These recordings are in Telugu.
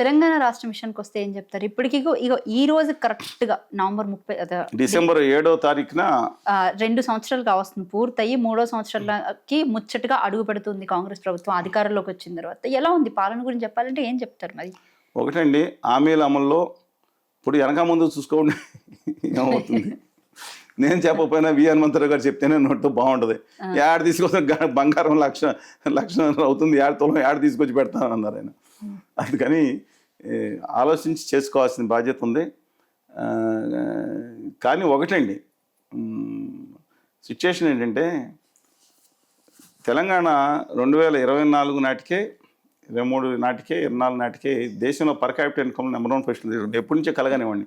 తెలంగాణ రాష్ట్ర మిషన్కి వస్తే ఏం చెప్తారు? ఇప్పటికి ఇగో ఈ రోజు కరెక్ట్గా నవంబర్ ముప్పై డిసెంబర్ ఏడో తారీఖున రెండు సంవత్సరాలు కావస్తుంది పూర్తయి మూడో సంవత్సరాలకి ముచ్చటగా అడుగు పెడుతుంది కాంగ్రెస్ ప్రభుత్వం అధికారంలోకి వచ్చిన తర్వాత. ఎలా ఉంది? పాలన గురించి చెప్పాలంటే ఏం చెప్తారు మరి? ఒకటండి హామీల అమల్లో ఇప్పుడు వెనక ముందు చూసుకోండి ఏమవుతుంది? నేను చెప్పకపోయినా వి హనుమంతరావు గారు చెప్తేనే నోట్తో బాగుంటుంది. యాడ్ తీసుకొస్తే బంగారం లక్ష లక్ష అవుతుంది యాడ్ తులం యాడ్ తీసుకొచ్చి పెడతాను అన్నారు ఆయన. అందుకని ఆలోచించి చేసుకోవాల్సిన బాధ్యత ఉంది. కానీ ఒకటండి సిచ్యుయేషన్ ఏంటంటే తెలంగాణ రెండు వేల ఇరవై నాలుగు నాటికే ఇరవై మూడు నాటికే ఇరవై నాలుగు నాటికే దేశంలో per capital income number one position ఎప్పటి నుంచే కలగనివ్వండి.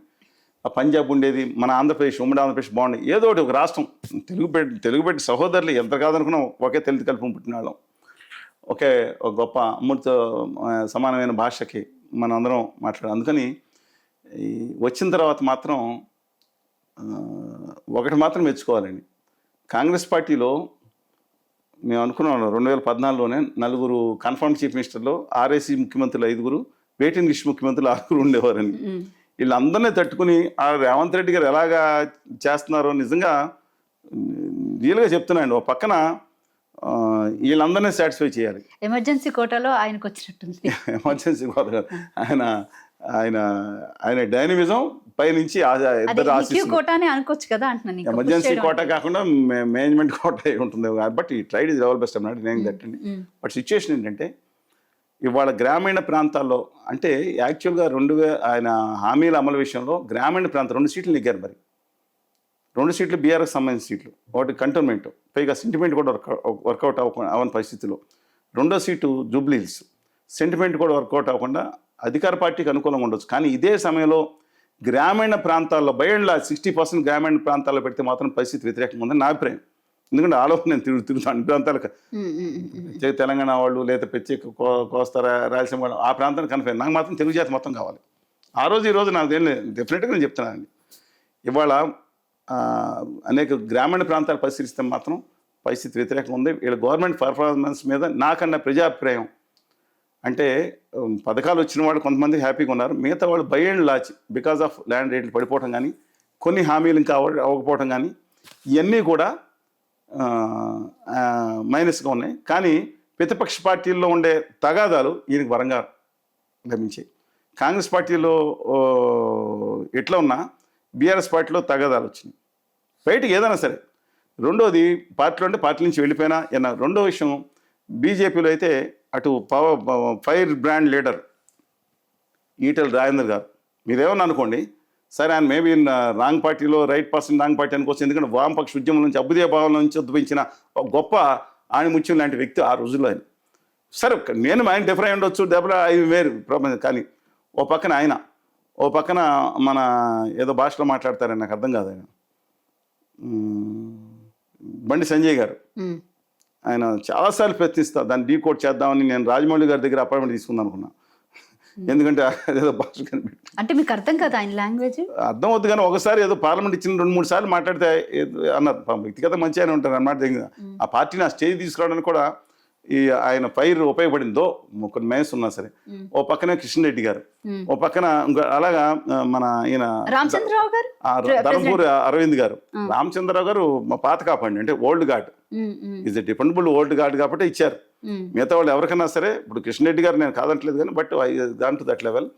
ఆ పంజాబ్ ఉండేది మన ఆంధ్రప్రదేశ్ ఉమ్మడి ఆంధ్రప్రదేశ్ బాగుండేది ఏదో ఒకటి ఒక రాష్ట్రం. తెలుగు పెట్టి తెలుగు పెట్టి సహోదరులు ఎంత కాదనుకున్నా ఒకే తెలుగు కలుపు పుట్టిన వాళ్ళం ఒకే ఒక గొప్ప ఆ, సమానమైన భాషకి మనం అందరం మాట్లాడాం అందుకని ఈ వచ్చిన తర్వాత మాత్రం ఒకటి మాత్రం మెచ్చుకోవాలండి. కాంగ్రెస్ పార్టీలో మేము అనుకున్నాం రెండు వేల పద్నాలుగులోనే నలుగురు కన్ఫర్మ్ చీఫ్ మినిస్టర్లో ఆర్ఏసీ ముఖ్యమంత్రులు ఐదుగురు వెయిటింగ్ లిస్ట్ ముఖ్యమంత్రులు ఆరుగురు ఉండేవారని వీళ్ళందరినీ తట్టుకుని ఆ రేవంత్ రెడ్డి గారు ఎలాగా చేస్తున్నారో నిజంగా రియల్గా చెప్తున్నాను ఓ పక్కన వీళ్ళందరినీ సాటిస్ఫై చేయాలి. ఎమర్జెన్సీ కోటాలో ఆయనకు వచ్చినట్టుంది ఎమర్జెన్సీ కదా. ఆయన ఆయన ఆయన డైనమిజం పైనుంచి కోటానే అనుకోవచ్చు కదా అంటున్నాను. ఎమర్జెన్సీ కోట కాకుండా మేనేజ్మెంట్ కోట ఉంటుంది. బట్ ఈ ట్రైడ్ ఇస్ లెవెల్ బెస్ట్ అన్నాడు నేను దట్టండి ఉమ్, బట్ సిచ్యుయేషన్ ఏంటంటే ఇవాళ గ్రామీణ ప్రాంతాల్లో అంటే యాక్చువల్గా రెండు ఆయన హామీల అమలు విషయంలో గ్రామీణ ప్రాంతం రెండు సీట్లు నెగ్గారు మరి. రెండు సీట్లు బీఆర్ఎస్ సంబంధించిన సీట్లు ఒకటి కంటోన్మెంట్ పైగా సెంటిమెంట్ కూడా వర్క్ వర్కౌట్ అవ్వ అవని పరిస్థితిలో. రెండో సీటు జూబ్లీహిల్స్ సెంటిమెంట్ కూడా వర్కౌట్ అవ్వకుండా అధికార పార్టీకి అనుకూలంగా ఉండొచ్చు. కానీ ఇదే సమయంలో గ్రామీణ ప్రాంతాల్లో by and large sixty percent గ్రామీణ ప్రాంతాల్లో పెడితే మాత్రం పరిస్థితి వ్యతిరేకంగా ఉందని నా అభిప్రాయం. ఎందుకంటే ఆలోచన నేను తిరుగు తిరుగుతాను అన్ని ప్రాంతాలకు. తెలంగాణ వాళ్ళు లేదా ప్రత్యేక కో- కోస్తారా రాయలసీమ వాళ్ళు ఆ ప్రాంతానికి కనిపించారు నాకు మాత్రం తెలుగు జాతి మొత్తం కావాలి. ఆ రోజు ఈ రోజు నాకు ఏం లేదు డెఫినెట్గా నేను చెప్తున్నానండి. ఇవాళ అనేక గ్రామీణ ప్రాంతాలు పరిశీలిస్తే మాత్రం పరిస్థితి వ్యతిరేకంగా ఉంది. వీళ్ళ గవర్నమెంట్ పర్ఫార్మెన్స్ మీద నాకన్నా ప్రజాభిప్రాయం అంటే పథకాలు వచ్చిన వాళ్ళు కొంతమంది హ్యాపీగా ఉన్నారు. మిగతా వాళ్ళు by and large because of land రేట్లు పడిపోవటం కానీ కొన్ని హామీలు ఇంకా అవ్వకపోవటం కానీ ఇవన్నీ కూడా మైనస్గా ఉన్నాయి. కానీ ప్రతిపక్ష పార్టీల్లో ఉండే తగాదాలు ఈయనకు వరంగా లభించాయి. కాంగ్రెస్ పార్టీలో ఎట్లా ఉన్నా బీఆర్ఎస్ పార్టీలో తగాదాలు వచ్చినాయి. బయటికి ఏదైనా సరే. రెండోది పార్టీలో అంటే పార్టీ నుంచి వెళ్ళిపోయినా అన్న రెండో విషయం బీజేపీలో అయితే అటు power fire brand leader Etela Rajender గారు. మీరేమన్నా అనుకోండి సరే ఆయన మేబీ రాంగ్ పార్టీలో రైట్ పర్సన్ రాంగ్ పార్టీ అనుకోవచ్చు ఎందుకంటే వామపక్ష ఉద్యమం నుంచి అభ్యుదయ భావం నుంచి ఉద్భవించిన ఒక గొప్ప ఆణిముత్యం లాంటి వ్యక్తి ఆ రోజుల్లో ఆయన. సరే నేను ఆయన డిఫరెంట్ ఉండొచ్చు డెబ్బై ఐదు వేరు ప్రపంచం. కానీ ఓ పక్కన ఆయన ఓ పక్కన మన ఏదో భాషలో మాట్లాడతారని నాకు అర్థం కాదు ఆయన. బండి సంజయ్ గారు. ఆయన చాలాసార్లు ప్రయత్నిస్తా దాన్ని డీకోడ్ చేద్దామని నేను రాజమౌళి గారి దగ్గర అపాయింట్మెంట్ తీసుకుందాం అనుకున్నా. ఎందుకంటే అదేదో భాష కనిపెట్టి అంటే మీకు అర్థం కదా ఆయన లాంగ్వేజ్? అర్థం అవుతుంది కానీ ఒకసారి ఏదో పార్లమెంట్ ఇచ్చిన రెండు మూడు సార్లు మాట్లాడితే అన్నారు. వ్యక్తిగత మంచి ఆయన ఉంటారు అన్నమాట ఆ పార్టీని ఆ స్టేజ్ తీసుకురావడానికి కూడా ఈ ఆయన ఫైర్ ఉపయోగపడిందో కొన్ని మేస్ ఉన్నా సరే. ఓ పక్కనే కిషన్ రెడ్డి గారు. ఓ పక్కన ఇంకో అలాగా మన ఈయన రామచంద్రరావు గారు? ఆ ధర్మపూర్ అరవింద్ గారు. రామచంద్రరావు గారు మా పాత కాపండి అంటే old guard. Is dependable old guard కాబట్టి ఇచ్చారు. మిగతా వాళ్ళు ఎవరికైనా సరే ఇప్పుడు కృష్ణ రెడ్డి గారు నేను కాదంటలేదు కానీ బట్ దాంట్లో దట్ లెవెల్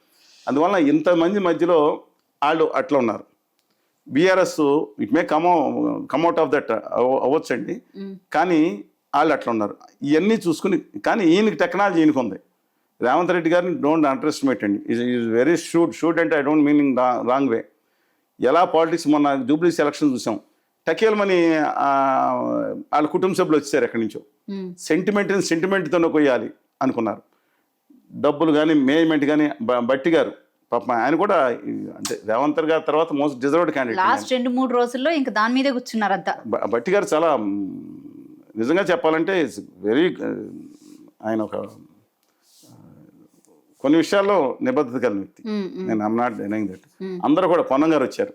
అందువలన ఇంతమంది మధ్యలో వాళ్ళు అట్లా ఉన్నారు. BRS it may come come out of that అవ్వచ్చండి. కానీ వాళ్ళు అట్లా ఉన్నారు. ఇవన్నీ చూసుకుని కానీ ఈయనకి టెక్నాలజీ ఈయనకు ఉంది. రేవంత్ రెడ్డి గారిని డోంట్ అండర్ ఎస్టిమేట్ అండి is is very shoot shoot అంటే I don't meaning wrong way ఎలా పాలిటిక్స్ మొన్న జూబ్లీస్ ఎలక్షన్ చూసాం. టకేల్మని వాళ్ళ కుటుంబ సభ్యులు వచ్చారు ఎక్కడి నుంచో. సెంటిమెంట్ని సెంటిమెంట్తోనే కొయ్యాలి అనుకున్నారు. డబ్బులు కానీ మేనేజ్మెంట్ కానీ బట్టి గారు. పాపం ఆయన కూడా అంటే రేవంత్ గారి తర్వాత మోస్ట్ డిజర్వ్డ్ క్యాండిడేట్ లాస్ట్ రెండు మూడు రోజుల్లో ఇంకా దాని మీదే కూర్చున్నారు అంతా బ- బట్టి గారు చాలా నిజంగా చెప్పాలంటే వెరీ ఆయన ఒక ఆ, కొన్ని విషయాల్లో నిబద్ధత కలిగిన వ్యక్తి. నేను ఐమ్ నాట్ డెనింగ్ దట్. అందరూ కూడా పొన్నం గారు వచ్చారు.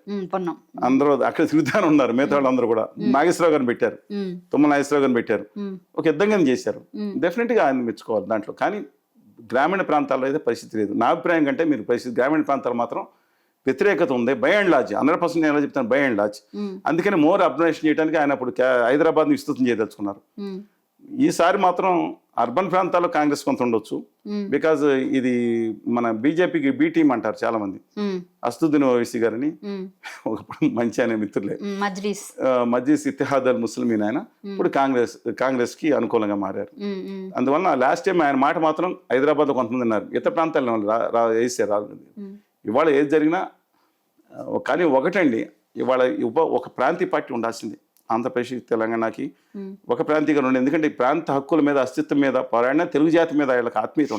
అందరూ అక్కడ తిరుగుతానే ఉన్నారు మిగతా వాళ్ళు అందరూ కూడా. నాగేశ్వరరావు గారిని పెట్టారు. తుమ్మల నాగేశ్వరరావు గారిని పెట్టారు. ఒక యుద్ధంగా చేశారు. డెఫినెట్గా ఆయన మెచ్చుకోవాలి దాంట్లో. కానీ గ్రామీణ ప్రాంతాల్లో అయితే పరిస్థితి లేదు. నా అభిప్రాయం కంటే మీరు పరిస్థితి గ్రామీణ ప్రాంతాలు మాత్రం వ్యతిరేకత ఉంది by and large hundred percent నేను చెప్తాను? బై అండ్ లాజ్ అందుకని మోర్ అర్బనైజేషన్ చేయడానికి ఆయన అప్పుడు కా- హైదరాబాద్ని విస్తృతం చేయదలుచుకున్నారు. ఈసారి మాత్రం అర్బన్ ప్రాంతాల్లో కాంగ్రెస్ కొంత ఉండొచ్చు. బికాజ్ ఇది మన బీజేపీకి బీ టీం అంటారు చాలా మంది అస్తుద్దీన్ ఓవైసీ గారిని. ఒకప్పుడు మంచి అనే మిత్రులే. మజ్లిస్. ఇతిహాద్ అల్ ముస్లిమీన్ ఆయన. ఇప్పుడు కాంగ్రెస్ కాంగ్రెస్కి అనుకూలంగా మారారు. అందువల్ల లాస్ట్ టైం ఆయన మాట మాత్రం హైదరాబాద్లో కొంతమంది ఉన్నారు. ఇతర ప్రాంతాల్లో వాళ్ళు రా రా వేసారు రాదు ఉమ్, ఇవాళ ఏది జరిగినా కానీ ఒకటండి ఇవాళ ఉప ఒక ప్రాంతీయ పార్టీ ఉండాల్సింది ఆంధ్రప్రదేశ్ తెలంగాణకి. ఒక ప్రాంతీయంగా ఉండే ఎందుకంటే ఈ ప్రాంత హక్కుల మీద అస్తిత్వం మీద పోరాడిన తెలుగు జాతి మీద వీళ్ళకి ఆత్మీయత